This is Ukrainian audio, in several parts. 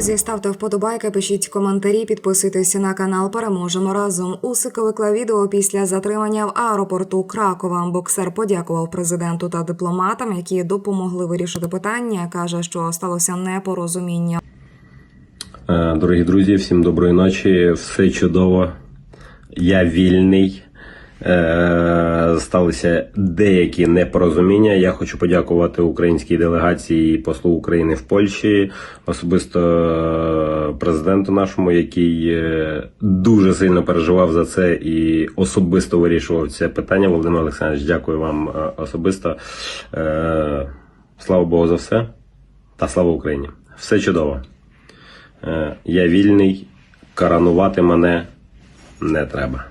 Друзі, ставте вподобайки, пишіть коментарі, підписуйтесь на канал. Переможемо разом. Усик виклав відео після затримання в аеропорту Кракова. Боксер подякував президенту та дипломатам, які допомогли вирішити питання. каже, що сталося непорозуміння. Е, Дорогі друзі, всім доброї ночі. Все чудово. Я вільний. Е, Сталися деякі непорозуміння. Я хочу подякувати українській делегації і послу України в Польщі, особисто е, президенту нашому, який е, дуже сильно переживав за це і особисто вирішував це питання. Володимир Олександрович, дякую вам особисто. Слава Богу за все та слава Україні! Все чудово. Я вільний, каранувати мене не треба.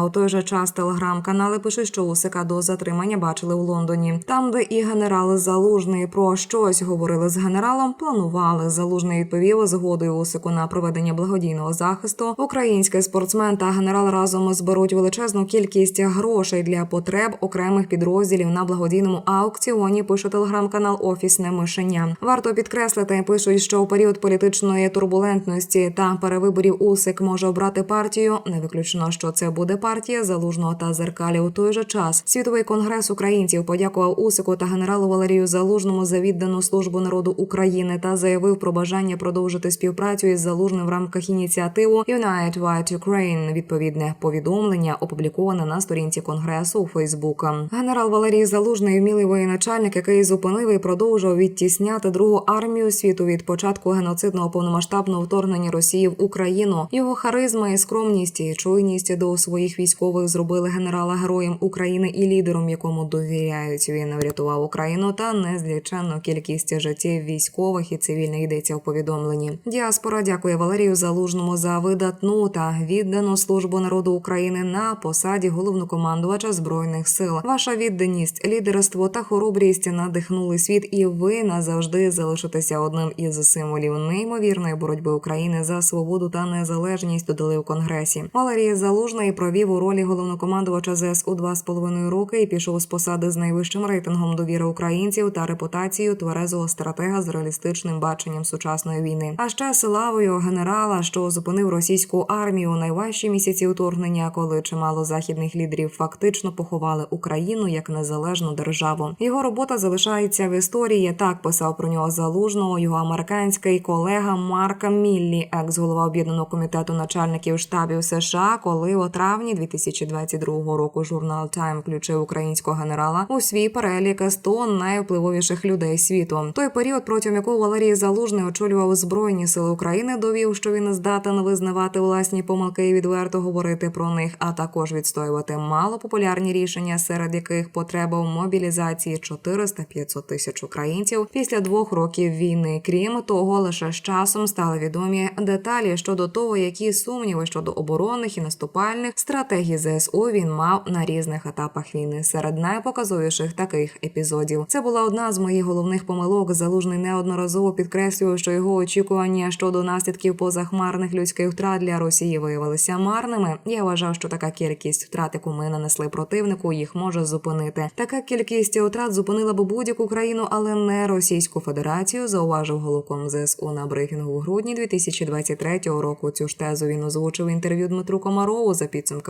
А у той же час телеграм-канали пишуть, що Усика до затримання бачили у Лондоні, там, де і генерали Залужний про щось говорили з генералом, планували. Залужний відповів згодою Усику на проведення благодійного захисту. Український спортсмен та генерал разом зберуть величезну кількість грошей для потреб окремих підрозділів на благодійному аукціоні. Пише телеграм-канал Офісне мишеня. Варто підкреслити, пишуть, що у період політичної турбулентності та перевиборів Усик може обрати партію. Не виключено, що це буде партія залужного та зеркалі. У той же час світовий конгрес українців подякував Усику та генералу Валерію Залужному за віддану службу народу України та заявив про бажання продовжити співпрацю із залужним в рамках ініціативу Unite White Ukraine. Відповідне повідомлення опубліковане на сторінці конгресу у Фейсбук. Генерал Валерій Залужний, вмілий воєначальник, який зупинив і продовжував відтісняти другу армію світу від початку геноцидного повномасштабного вторгнення Росії в Україну. Його харизма і скромність і чуйність до своїх військових зробили генерала героєм України і лідером, якому довіряють. Він врятував Україну та незліченну кількість життів військових і цивільних йдеться у повідомленні. Діаспора дякує Валерію Залужному за видатну та віддану службу народу України на посаді головнокомандувача збройних сил. Ваша відданість, лідерство та хоробрість надихнули світ, і ви назавжди залишитеся одним із символів неймовірної боротьби України за свободу та незалежність. Додали у конгресі. Валерій Залужний провів у ролі головнокомандувача ЗСУ два з половиною роки і пішов з посади з найвищим рейтингом довіри українців та репутацією тверезого стратега з реалістичним баченням сучасної війни. А ще славою генерала, що зупинив російську армію у найважчі місяці вторгнення, коли чимало західних лідерів фактично поховали Україну як незалежну державу. Його робота залишається в історії. Так писав про нього залужного його американський колега Марка Міллі, екс-голова об'єднаного комітету начальників штабів США, коли у травні 2022 року журнал Time включив українського генерала у свій перелік 100 найвпливовіших людей світу. Той період, протягом якого Валерій Залужний очолював збройні сили України, довів, що він здатен визнавати власні помилки і відверто говорити про них, а також відстоювати малопопулярні рішення, серед яких потреба в мобілізації 400-500 тисяч українців після двох років війни. Крім того, лише з часом стали відомі деталі щодо того, які сумніви щодо оборонних і наступальних стратегій ЗСУ він мав на різних етапах війни. Серед найпоказовіших таких епізодів це була одна з моїх головних помилок. Залужний неодноразово підкреслював, що його очікування щодо наслідків позахмарних людських втрат для Росії виявилися марними. Я вважав, що така кількість втрат, яку ми нанесли противнику, їх може зупинити. Така кількість втрат зупинила б будь-яку країну, але не Російську Федерацію. Зауважив головком ЗСУ на брифінгу в грудні 2023 року. Цю ж тезу він озвучив інтерв'ю Дмитру Комарову за підсумками